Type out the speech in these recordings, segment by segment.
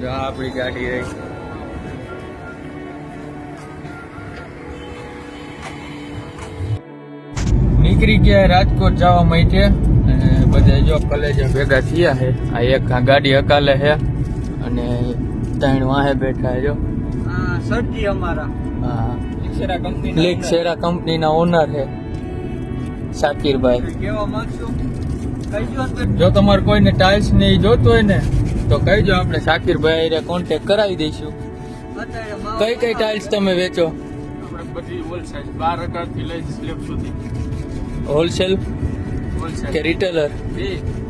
જો આપણી ગાડી રહી. નીકળી ગયા રાજકોટ જવા માટે અને બધા જો કલેજા ભેગા થયા છે. આ એક ગાડી અકાલે છે અને ત્રણ વાહે બેઠા જો હા સરજી અમારા. હા. લિક્સેરા શેરા કંપનીના ઓનર છે શાકીરભાઈ જો તમારે કોઈને ટાઇલ્સ ને જોતો જોતું હોય ને તો કહીજો આપણે શાકીરભાઈ હારે કોન્ટેક કરાવી દઈશું. કઈ કઈ ટાઇલ્સ તમે વેચો? હોલસેલ કે રિટેલર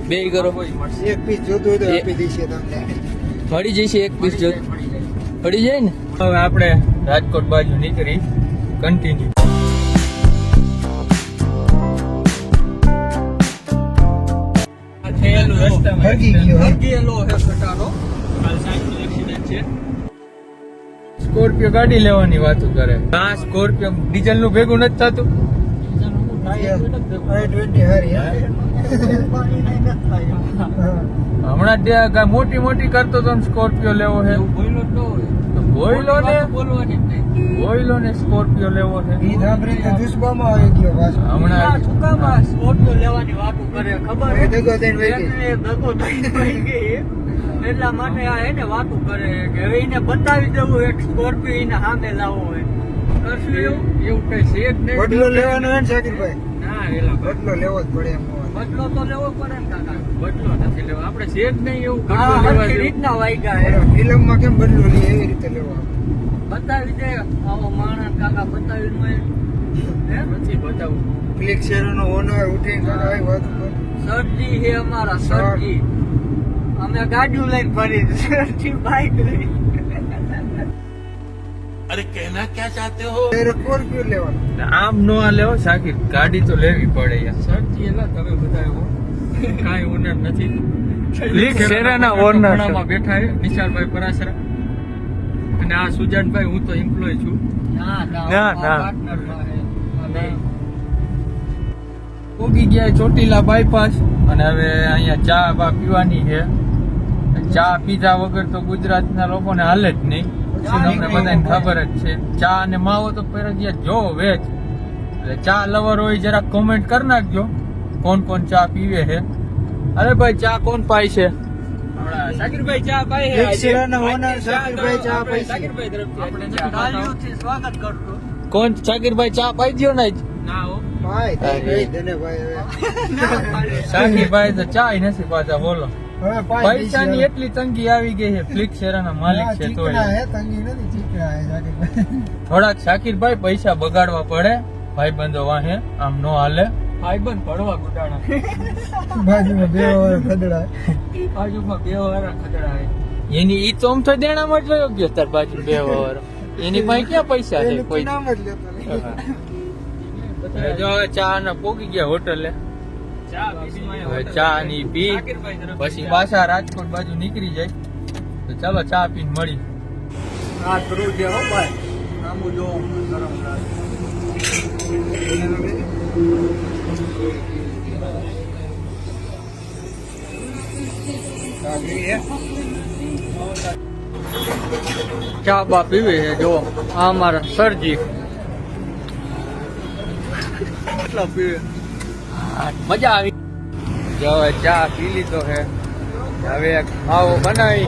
બે. કરો. એક પીસ જોતું હોય તો આપી દઈશું તમને. મળી જશે એક પીસ જો મળી જાય. પડી જાય. ને? હવે આપણે રાજકોટ બાજુ નીકળી. કન્ટિન્યુ હરગી ગયો હરગીયેલો હે ખટારો કાલ સાંજનું accident છે. સ્કોર્પિયો ગાડી લેવાની વાતો કરે. હા સ્કોર્પિયો ડીઝલનું ભેગું નથી થતું. હમણાં મોટી મોટી કરતો તો સ્કોર્પિયો લેવો છે ને વાત લેવો હમણાં સુકામાં સ્કોર્પિયો લેવાની કરે ખબર હે? એટલે દગો થઈને વહી ગઈ. એટલા માટે આ એને વાતો કરે કે હવે એને બતાવી દેવું એક સ્કોર્પિયો એને સામે લાવવો હોય. કરશું એવું? એવું કઈ છે જ નહીં. બદલો લેવાનો હોય ને શાકિરભાઈ ના એલા બદલો લેવો જ પડે એમ. બદલો તો લેવો પડે ને કાકા. બદલો નથી લેવો. આપણે છે જ નહીં એવું હા લેવા હરખી. રીતના વાગ્યા ફિલ્મમાં કેમ બદલો લે એવી રીતે લેવો બતાવી દે આવો માણસ કાકા બતાવી મળે એ પછી બતાવું. ક્લિક શેરનો ઓનર ઉઠીને કાકા વાત સરજી હે અમારા સરજી. અમે ગાડીઓ લઈને ફરી સરજી બાઈક લઈ ત્યારે ક્યુ લેવાનો? આમ નો આ લેવો શાકિર ગાડી તો લેવી પડે યાર. સરજી એલા તમે બધા એવો કાઈ ઓનર નથી. લીક શેરાના ઓનર બેઠા છે. નિશાળભાઈ પરાસરા અને આ સુજાનભાઈ હું તો એમ્પ્લોય છું. ના ના ના, ના. હે. પોગી ગયા ચોટીલા બાયપાસ અને હવે અહીંયા ચા બા પીવાની છે. ચા પીધા વગર તો ગુજરાતના લોકોને હાલે જ નહીં. બધાને ખબર જ છે. ચા અને માવો તો ફરજિયાત. જો વેચ. એટલે ચા લવર હોય જરા કોમેન્ટ કરી નાખજો. કોણ કોણ ચા પીવે છે? અરે ભાઈ ચા કોણ પાય છે? શાકિરભાઈ ચા પાય સ્વાગત કોણ? સાકીરભાઈ ચા પાઈ દો ને શાકિરભાઈ તો ચા નથી પાછા બોલો. પૈસાની એટલી તંગી આવી ગઈ છે. ફ્લિક શેરાના માલિક છે તો થોડાક શાકિરભાઈ પૈસા બગાડવા પડે. ભાઈ બંધો વાહે આમ નો હાલે. પડવા ગુડાણા. બાજુમાં બે વાર ખદડા બાજુમાં બે વાર એની ઈ તો આમ તો દેણામાં જ રહ્યો ગયો તાર બાજુ બે વાર એની પાસે ક્યાં પૈસા છે? કોઈ નામ જ લેતો જો ચા ને પોગી ગયા હોટલે. ચા ની પી પછી પાછા રાજકોટ બાજુ નીકળી જાય. તો ચાલો ચા પીને મળી આ ધ્રુવ છે હો ભાઈ. આમું જો ગરમ ચા બા પીવી છે જો આ અમારા સરજી. કેટલા પીવે? મજા આવી જો હવે ચા પી લીધો છે હવે એક માવો બનાવી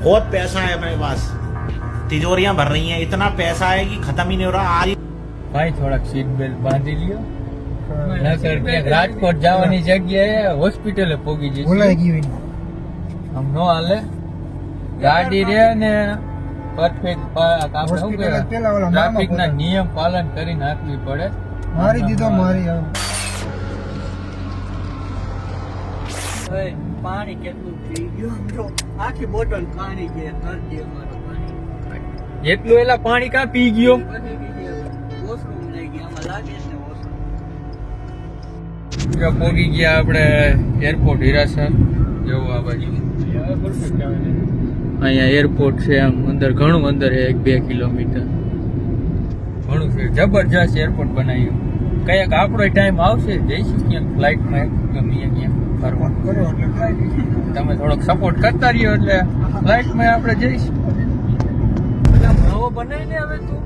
बहुत पैसा है मेरे पास तिजोरियां भर रही हैं इतना पैसा है कि खत्म ही नहीं हो रहा आज ભાઈ થોડાક સીટ બેલ્ટ બાંધી લ્યો નકર ક્યાંક રાજકોટ જવાની જગ્યાએ હોસ્પિટલે પોગી ભૂલાઈ જઈશું ગયું એને. આમ નો હાલે ગાડી રે ને ટ્રાફિક ના નિયમ પાલન કરી નાખવી પડે. મારી દીધો મારી પાણી કેટલું થઈ ગયું આખી બોટલ પાણી કે એટલું એલા પાણી કા પી ગયો? પોગી ગયા આપણે એરપોર્ટ હીરાસર. જેવું આ બાજુ. અહીંયા એરપોર્ટ છે આમ અંદર ઘણું અંદર છે એક બે કિલોમીટર. ઘણું છે. જબરજસ્ત એરપોર્ટ બનાવ્યું. કયાક આપણો ટાઈમ આવશે જઈશું ક્યાંક ફ્લાઇટમાં ગમે ક્યાંક ફરવા. કરો એટલે તમે થોડોક સપોર્ટ કરતા રહ્યો એટલે ફ્લાઇટમાં આપણે જઈશું. નવો બનાવીને હવે તું?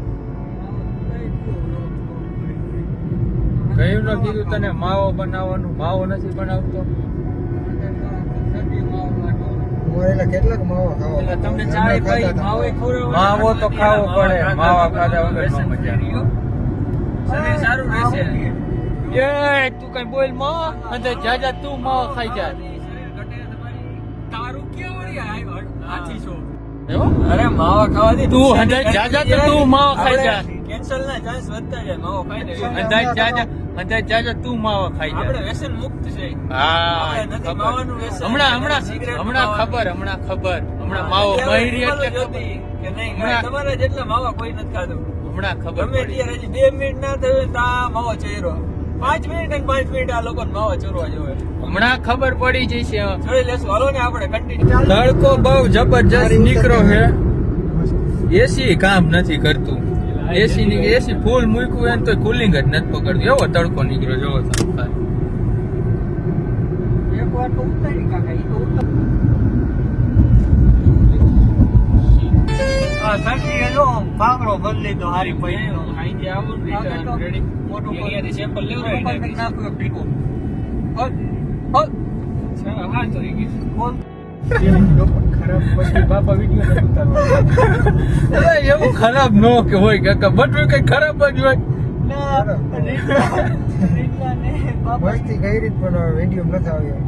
કયું ન કીધું તને માવો બનાવવાનું? માવો નથી બનાવતો? મોરેલા કેટલાક માવા ખાવા એટલે તમને ચાય પાઈ માવે ખવડાવવાનો માવો તો ખાવો પડે. માવા ખાધા વગર વ્યસન મજા શરીર સારું રહેશે. એ તું કઈ બોલમાં? અને જાજા તું માવો ખાઈ જા. તારું કેવું વળી? હાથી છો. અરે માવા ખાવાથી તું જાજા તો તું માવો ખાઈ જા. કેન્સલ ના ચાન્સ વધતા જાય માવો ખાઈ લે. અંદાજ જાજા. અંદાજ ચાચા તું માવા ખાઈ આપણે જા વ્યસન મુક્ત છે. હા. હમણાં હમણાં હમણાં ખબર હમણાં ખબર. હમણાં માવો મહિરી એટલે. કે નહીં તમારા જેટલા માવા કોઈ નથી ખાધું. હમણાં ખબર ગમે. ત્યારે હજી બે મિનિટ ના થયું તો આ માવો ચહેરો પાંચ મિનિટ અને પાંચ મિનિટ આ લોકો માવા ચરવા જોવે હમણાં ખબર પડી જશે ચડી લેશું. હાલો ને આપણે કન્ટિન્યુ તડકો બહુ જબરજસ્ત નીકળો છે. એસી કામ નથી કરતું. એસી ની એસી ફૂલ મૂક્યું એને તો કુલિંગ જ નથી પકડતું. એવો તડકો નીકળ્યો જોવો તમે. મોટું એવું ખરાબ ન કે હોય કાકા બધું કઈ ખરાબ જ હોય. મસ્તી કઈ રીત પણ વીડિયો નથી આવ્યો.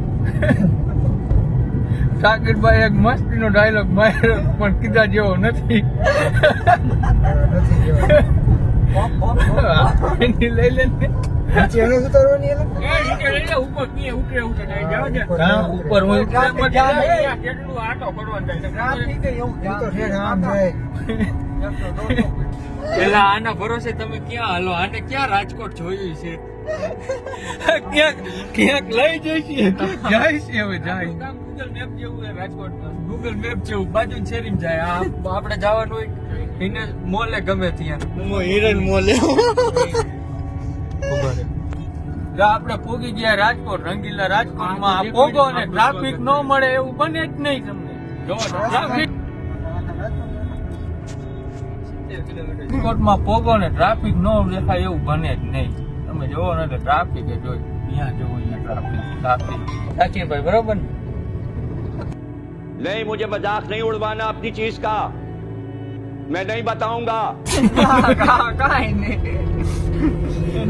સાકિરભાઈ એક મસ્તીનો ડાયલોગ માર્યો પણ કીધા જેવો નથી. જેવો. લઈ લે એટલે? ઉપર ઉતરે, ઉતરે, હા, ઉપર હું. કેટલું આટો કરવાનો થાય ટ્રાફિક એવું તો છે. આમ જાય પેલા આના ભરોસે તમે ક્યાં હાલો? આને ક્યાં રાજકોટ જોયું છે? ક્યાંક ક્યાંક લઈ જઈશે. જાય છે હવે જાય. ગૂગલ મેપ જેવું રાજકોટ રાજકોટમાં. ગૂગલ મેપ જેવું બાજુ શેરીમાં જાય. આપણે જવાનું હોય એને મોલે ગમે ત્યાં. હિરન મોલે. ખબર પોગી ગયા રાજકોટ રંગીલા રાજકોટમાં પોગો ને ટ્રાફિક ન મળે એવું બને જ નહીં તમને. જો ટ્રાફિક ટ્રાફિક ન. દેખાય એવું બને જ નહીં. તમે જોવો ને એટલે ટ્રાફિક જ હોય ત્યાં ટ્રાફિક ટ્રાફિક સાચી ભાઈ બરોબર ને? નહીં મુજે મજાક નહીં ઉડવાના આપની ચીજ કા. मैं नहीं बताऊंगा કા- કા- કાંઈ નહીં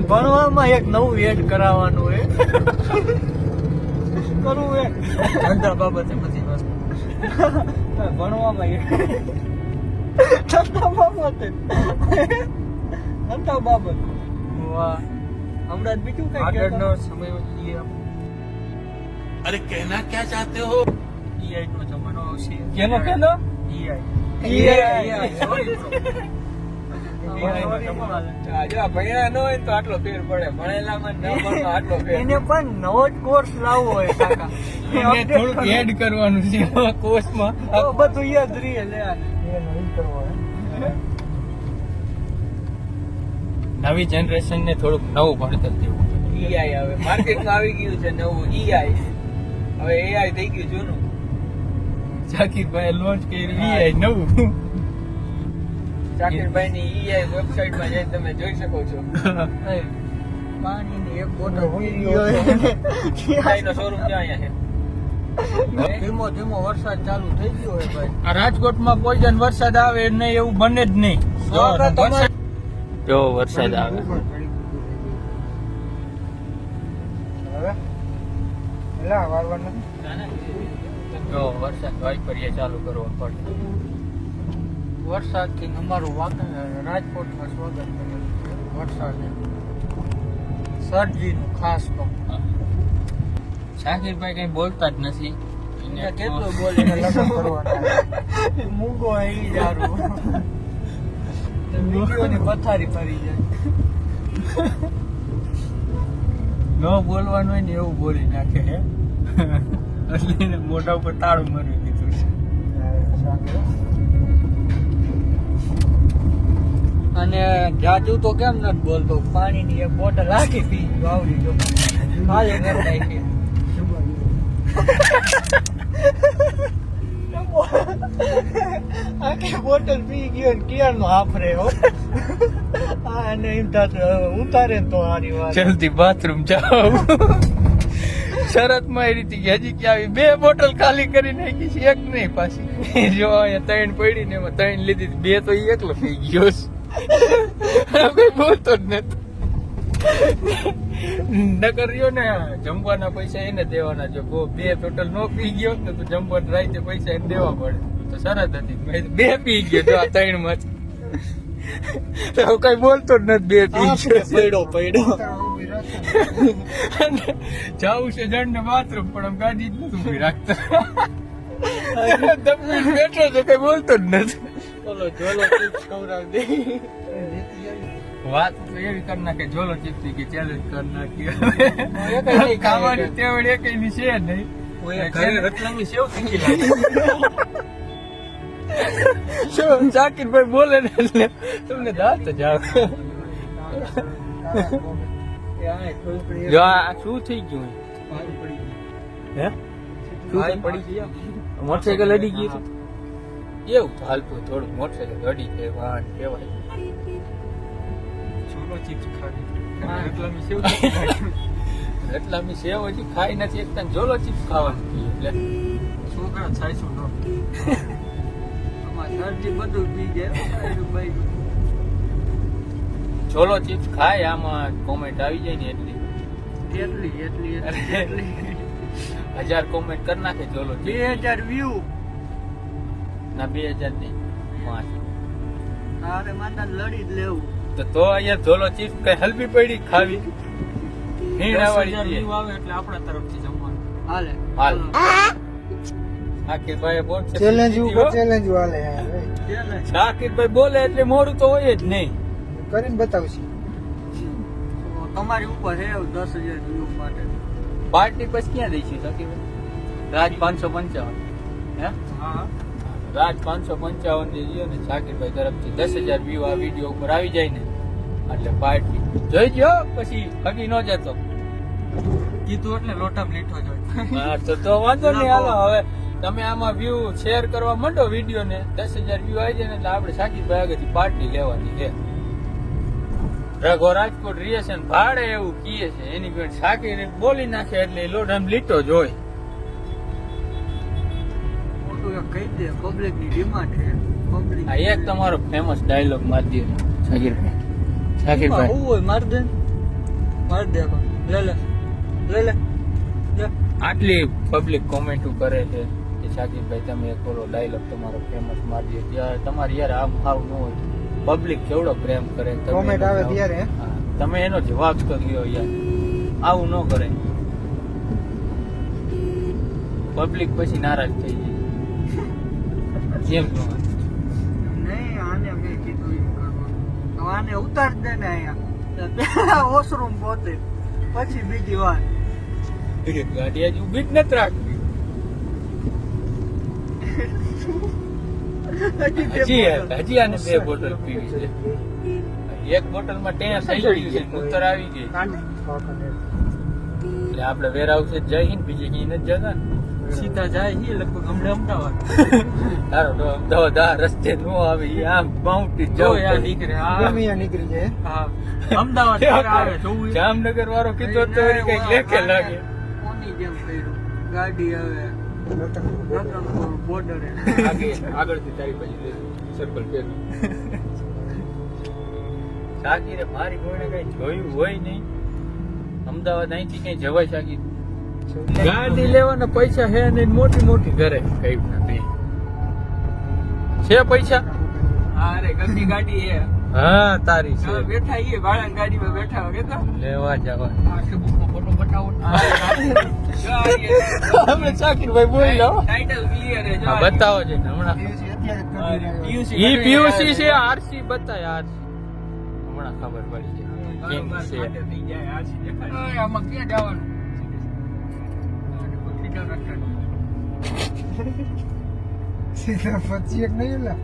ભણવામાં એક નવું એડ કરાવવાનું હે કરવું હે ધંધા બાબતે બધી વસ્તુ ભણવામાં એક ધંધા બાબતે ધંધા બાબત વાહ હમણાં જ બીજું કઈ આગળનો સમય લઈએ अरे कहना क्या चाहते हो ઈઆઈ નો જમાનો આવશે કેનો કેનો ઈઆઈ નવો. જનરેશન ને થોડુંક નવું ભણતર દેવું ઈઆઈ હવે માર્કેટમાં આવી ગયું છે નવું ઈઆઈ હવે એઆઈ થઈ ગયું જૂનું. જાકીરભાઈ લોન્ચ કરી ઈ નવું. ની વેબસાઇટમાં જઈને તમે જોઈ શકો છો. પાણીની એક બોટલ ભૂલી પી ગયો. ગયો નો શોરૂમ ત્યાં અહીંયા છે? ધીમો ધીમો વરસાદ ચાલુ થઈ ગયો હોય ભાઈ. આ રાજકોટમાં કોઈ જન વરસાદ આવે નહીં એવું બને જ નહીં. જો વરસાદ- આવે. હવે વારવાર નથી જો વરસાદ વાઇપરિયા ચાલુ કરવો પડે. વરસાદથી અમારું વાગણ રાજકોટમાં સ્વાગત કરેલું છે વરસાદે. સરજીનું ખાસ તો શાકીરભાઈ કઈ બોલતા જ નથી. કેટલું બોલે લગ્ન કરવાના. મૂંગો આવી જારું વિડીયોની પથારી ફરી જાય. ન બોલવાનું હોય ને એવું બોલી નાખે. હે એટલે મોઢા ઉપર તાળું મારી દીધું છે. અને જાજુ તો કેમ નથી બોલતો? પાણીની એક બોટલ આખી પી, વાવડી જો. ખાલી ઘર આખી બોટલ પી ગયો ને ક્યારનો આફરે હો. અને એમ થાતું ઉતારે ને તો આની વાત. જલ્દી બાથરૂમ જાઓ. શરતમાં એ રીતે કે હજી કે આવી? બે બોટલ ખાલી કરી નાખી છે એક નહીં પાછી. જો અહીંયા ત્રણ પડી ને એમાં ત્રણ લીધી બે તો એ એકલો થઈ ગયો છે. કોઈ બોલતો જ નથી. નકર રહ્યો ને જમવાના પૈસા એને દેવાના. જો બે ટોટલ નો પી ગયો ને તો જમવાના રાતે પૈસા એને દેવા પડે. તો શરત હતી. બે પી ગયો તો આ ત્રણમાં તો કઈ બોલતો જ નથી બે પી ગયો. પડ્યો જાવું છે જણ ને બાથરૂમ પણ આમ ગાડી જ નથી ઊભી રાખતા. બેઠો છે કઈ બોલતો જ નથી. બોલો જોલો ચિપ્સ ખવડાવી દે વાત તો એવી કરી નાખે જોલો ચીપથી કે ચેલેન્જ કરી નાખી. ખાવાની ટેવડ એક ની છે નહીં. ઘરે રતલામી સેવ લાગે શું જાકીરભાઈ બોલે ને એટલે તમને દાંત જ આવે. જો આ શું થઈ ગયું? હે? શું પડી ગયું? મોટરસાયકલ અડી ગયું કેવું ફાલતું હાલતું થોડું મોટરસાયકલ અડી જાય વાહન કહેવાય. રતલામી સેવ એટલા મી સેવ હજી ખાઈ નથી એકતા જોલો ચિપ્સ ખાવાનું. એટલે છોકરા થાય શું નો. આમાં શરદી બધું પી જાય બાયરું. ચિપ્સ ખાય આમાં કોમેન્ટ આવી જાય ને એટલી. એટલી એટલી એટલી. હજાર કોમેન્ટ કરી નાખે જોલો બે હજાર વ્યૂ ના બે હજાર નહીં. પાંચ. તારે માતા લડી જ લેવું. તો તો અહીંયા જોલો ચીપ કઈ હલવી પડી ખાવી? હીણ આવડી આવે એટલે આપણા તરફથી જમવાનું. હાલે. હાલ. ચલો. શાકિરભાઈ બોલ ચેલેન્જ ઉપર ચેલેન્જ વાલે. હા, ભાઈ. ચેલેન્જ. શાકિરભાઈ બોલે એટલે મોડું તો હોય જ નહીં. કરીને બતાવશે તમારી ઉપર છે દસ હજાર વ્યૂ માટે. પાર્ટી પછી ક્યાં દઈશું શાકિરભાઈ રાજ પાંચસો પંચાવન. હે? હા. રાજ પાંચસો પંચાવન જે રહ્યો ને શાકિરભાઈ તરફથી દસ હજાર વ્યૂ આ વીડિયો ઉપર આવી જાય ને એટલે પાર્ટી. જોઈ જો પછી હગી ન જતો. કીધું એટલે લોટામાં લીઠો જ હોય. હા તો તો વાંધો નહીં હાલો હવે તમે આમાં વ્યૂ શેર કરવા માંડો વીડિયો ને દસ હજાર વ્યૂ આવી જાય ને એટલે આપણે શાકિરભાઈ આગળથી પાર્ટી લેવાની છે. રઘો રાજકોટ રીએ છે ભાડે એવું કીએ છે. એની પેટ શાકીર બોલી નાખે એટલે લોટ આમ લીટો જ હોય કહી દે પબ્લિકની ડિમાન્ડ છે. પબ્લિક આ એક તમારો ફેમસ ડાયલોગ મારી દે. શાકિરભાઈ. શાકિરભાઈ. હું હોય માર દે માર દે લે. લે લે. લે. આટલી પબ્લિક કોમેન્ટ કરે છે કે શાકિરભાઈ તમે એક બોલો ડાયલોગ તમારો ફેમસ મારી દે. તમારે યાર આમ હાવ ન હોય. પબ્લિક કેવડો પ્રેમ કરે તમે આવે ત્યારે, તમે એનો જવાબ કર્યો યાર. આવું ન કરે. પબ્લિક પછી નારાજ થઈ જાય. કેમ નહીં આને મેં કીધું એમ કરવાનું. આને ઉતાર દે ને અહીંયા. પેલા વોશરૂમ પોતે પછી બીજી વાત ગાડી આજ ઊભી જ નથી રાખવી. હજી હજી આને બે બોટલ પીવી છે. એક બોટલમાં ટેન થઈ ગયું છે ઉત્તર આવી ગઈ. એટલે આપણે વેર હાઉસ જઈ બીજે ક્યાંય નથી જતા. સીતા સીધા જાય છે લગભગ હમણાં અમદાવાદ. તારો તો અમદાવાદ આ રસ્તે નો આવે ઈ આમ બાઉન્ડ્રી જો આ નીકળે આ નીકળી જાય. હા. અમદાવાદ આવે જોવું જામનગર વાળો કીધો તો કંઈક લેખે લાગે. કોની જેમ કર્યું? ગાડી રતનપુર બોર્ડરે આગળથી તારી બાજુ સર્કલ ફેર શાકીરે મારી કોઈને કઈ જોયું હોય નહીં અમદાવાદ અહીંથી કઈ જવાય શાકીર ગાડી લેવાના પૈસા હે નહીં મોટી મોટી ઘરે. કઈ નથી છે પૈસા? અરે ગંદી ગાડી હે હા તારી છે. બેઠા એ વાળા ગાડીમાં બેઠા કેતા. લેવા જવા. બતાવો. છે. બતાવો છે હમણાં. અત્યારે જ કરી ઈ પીયુસી છે. આરસી બતાય આરસી હમણાં ખબર પડી છે. આમાં ક્યાં જવાનું? સીધા. પછી એક નહીં લા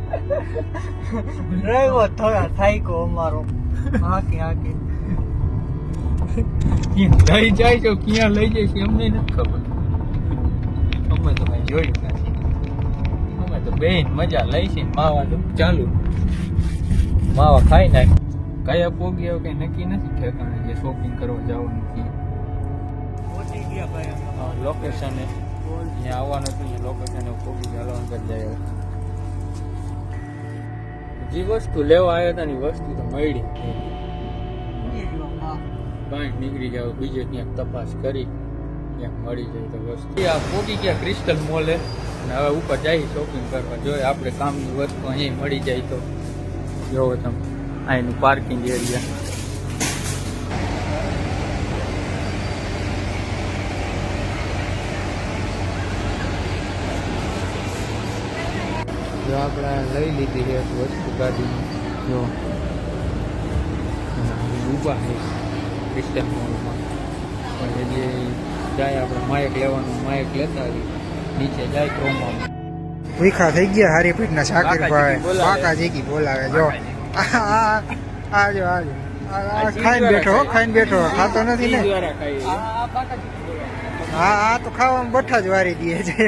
ડ્રાઈવર થયા થાયકો અમારો. હાકી હાકી. ક્યાં લઈ જાય તો ક્યાં લઈ જાય છે અમને નથી ખબર. અમે તો કઈ જોયું નથી. અમે તો બેન મજા લઈ છે માવા તો ચાલુ. માવા ખાઈ નાખ. કયા પોગી કઈ નક્કી નથી ઠેકાણે જે શોપિંગ કરવા જવાનું છે. ભાઈ લોકેશને અહીંયા આવવાનું હતું લોકેશને પોગી ચાલવાનું કરી જાય જે વસ્તુ લેવા આવ્યા હતા ને વસ્તુ તો મળી ગયો. બાઈક નીકળી જાવ બીજે ક્યાંક તપાસ કરી, ક્યાંક મળી જાય તો વસ્તુ. આ પોગી ગયા ક્રિસ્ટલ મોલે અને હવે ઉપર જઈ શોપિંગ કરવા. જોઈએ આપણે કામની વસ્તુ અહીં મળી જાય તો. જોવો તમે અહીંનું પાર્કિંગ એરિયા જો આપણે લઈ લીધી છે વસ્તુ ગાડીની. જો. ઊભા છે. ક્રિસ્ટલ મોલમાં પછી જે જાય આપણે માયક લેવાનું માયક લેતા આવી નીચે જાય ક્રોમમાં. ભૂખા થઈ ગયા હારી પેટના શાકીરભાઈ બાકાજી બોલાવે. બોલાવે જો. આજો આજો ખાઈને બેઠો ખાઈને બેઠો ખાતો નથી ને? હા આ તો ખાવામાં બઠા જ વારી દે છે.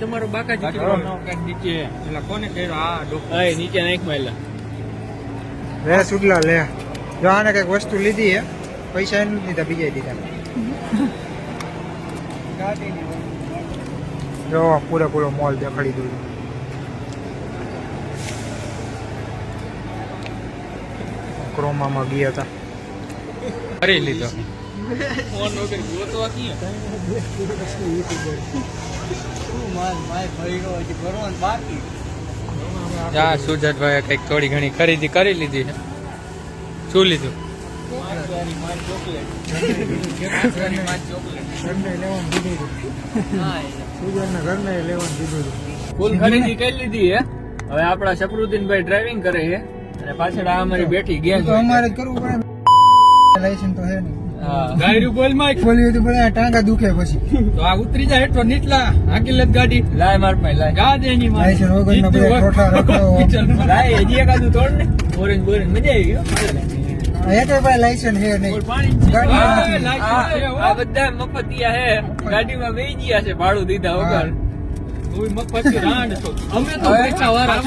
તમારો બાકાજી નીચે. એટલે કોને કર્યો? આ નીચે નાખ મેલા લે સુડલા લે. જો આને કંઈક વસ્તુ લીધી હે પૈસા એને દીધા બીજા દીધા. જો પૂરેપૂરો પૂરો મોલ દેખાડી દઉં ક્રોમામાં ગયા હતા. કરી લીધો. શું માલ માલ ભર્યો હજી ભરવાનું બાકી? જા સુજાતભાઈ કંઈક થોડી ઘણી ખરીદી કરી લીધી છે. શું લીધું. ફૂલ ખરીદી કરી લીધી હે. હવે આપણા સફરુદ્દીનભાઈ ડ્રાઇવિંગ કરે છે. અને પાછળ આ અમારી બેઠી ગેંગ તો અમારે કરવું પડે. લાયસન્સ તો હે નહીં. ગાયરું બોલમાં બોલ્યું તો બધા ટાંગા દુખે પછી. તો આ ઉતરી જાય એટલો નીચલા હાકી ગાડી. લાય માર પાસે લાય. દે એની માં લાયસન્સ બધા ઠોઠા રખડો. લાય હજી એકાદું તોડ ને. ઓરેન્જ બોરેન્જ મજા આવી હો. તો ભાઈ લાયસન્સ હે નહીં આ બધા મફતિયા હે ગાડીમાં ગયા છે ભાડું દીધા વગર. ચોકલેટો વાળા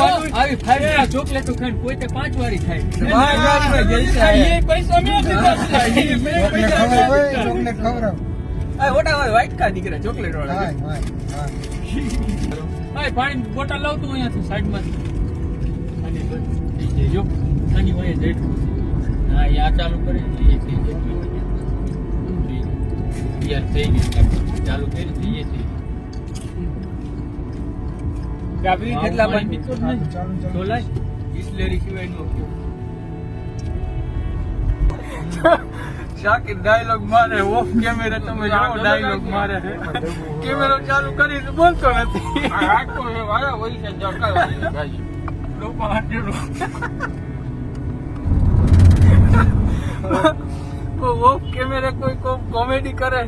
પાણી બોટલ લાવતું અહીંયાથી અને જો આની વાંહે જેટલું છે. હા ચાલુ કરે થઈ ચાલુ. કરી દઈએ કાપરી કેટલા પાણી સિવાય નો શાકિર ડાયલોગ મારે ઓફ કેમેરા તમે જાઓ ડાયલોગ મારે. કેમેરો ચાલુ કરી બોલતો નથી. લોકો કોઈ ઓફ કેમેરા કોઈ કોમેડી કરે?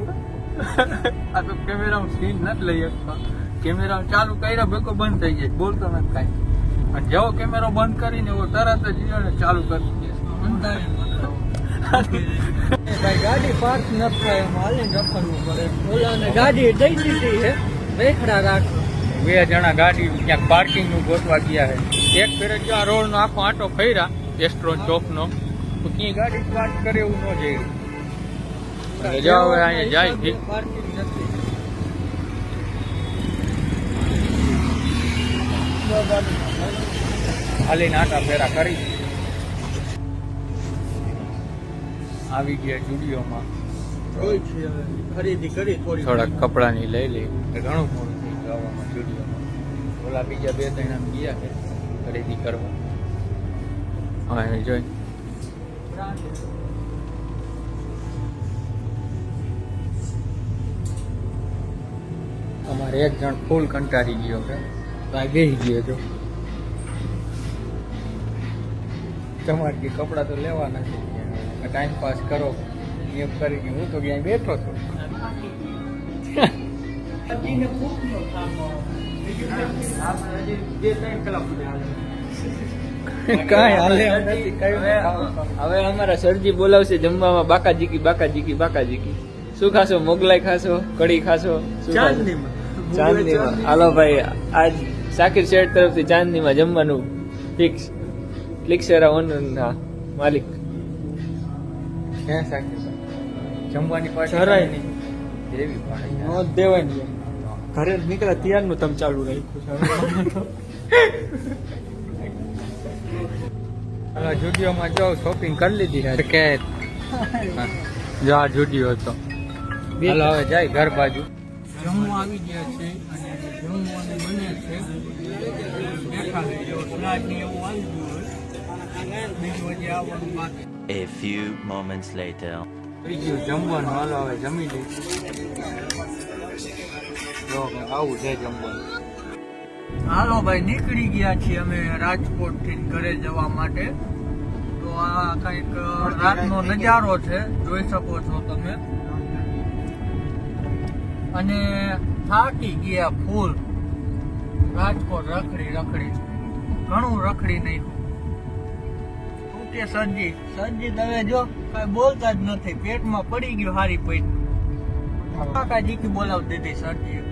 આ તો કેમેરા સીન નથી લઈ શકતા. કેમેરા ચાલુ કર્યા ભેગો બંધ થઈ જાય. બોલતો નથી કાંઈ. અને જેવો કેમેરો બંધ કરીને એવો તરત જ ઈયોને ચાલુ કરી દે. ભાઈ ગાડી પાર્ક ન થાય હાલીને રખડવું પડે ઓલાને ગાડી દઈ દીધી છે. બેખડા રાખો બે જણા ગાડી ક્યાંક પાર્કિંગનું ગોતવા ગયા છે. એક ફેરે જો આ રોડ નો આખો આટો ફર્યા એસ્ટ્રોન ચોક નો તો ક્યાંય ગાડી સ્ટાર્ટ કરે એવું ન જઈ એટલે અહીંયા જાય પાર્કિંગ નથી. ખાલી નાટા ફેરા કરી. આવી ગયા સ્ટુડિયોમાં ખરીદી કરી થોડી. થોડાક કપડાની લઈ લઈ. એટલે ઘણું મોડું થઈ ગયું આવવામાં સ્ટુડિયોમાં ઓલા બીજા બે ત્રણ ગયા છે ખરીદી કરવા. હા એ જોઈ. અમારે એક જણ ફૂલ કંટાળી ગયો છે. તો આ બેસી ગયો છો. તમારે કે કપડાં તો લેવાના છે. ટાઈમ પાસ કરો. એમ કરીને હું તો ક્યાંય બેઠો છું. કોકનો કામ આવે. કાંઈ હાલે નથી, હવે અમારા સરજી બોલાવશે જમવામાં બાકાજી કી બાકાજી કી બાકા જીકી શું ખાશો? મોગલાઈ ખાશો? કઢી ખાશો? ચાંદની? ચાંદનીમાં. હાલો ભાઈ આજ સાકિર શેઠ તરફથી ચાંદનીમાં જમવાનું ફિક્સ ક્લિક્સેરા ઓનરના માલિક. ક્યાં સાચું જમવાની પાછી જરાય નહીં. દેવી પડે નો દેવાય ઘરે નીકળ્યા ત્યારનું તમે ચાલુ રાખ્યું છે. હાલો જુડિયોમાં જો શોપિંગ કરી લીધી છે. કે જો આ જુડિયો હતો. હાલો હવે જાય ઘર બાજુ. જમવા આવી ગયા છે અને જમવાનું બને છે. બેઠા જો સલાડ ને એવું આવી ગયું બીજું હજી આવવાનું બાકી. A few moments later. જમવાનું. હાલો હવે જમી લઈશું જો આવું છે જમવાનું. હાલો ભાઈ, નીકળી ગયા છીએ અમે રાજકોટથી ઘરે જવા માટે. તો આ કંઈક રાતનો નજારો છે, જોઈ શકો છો તમે. અને થાકી ગયા ફૂલ. રાજકોટ રખડી રખડી. ઘણું રખડી નહીં. શું કે સરજી સરજી તમે જો, કઈ બોલતા જ નથી. પેટમાં પડી ગયું હારી પૈ કાકા જીકી બોલાવી દીધી સરજી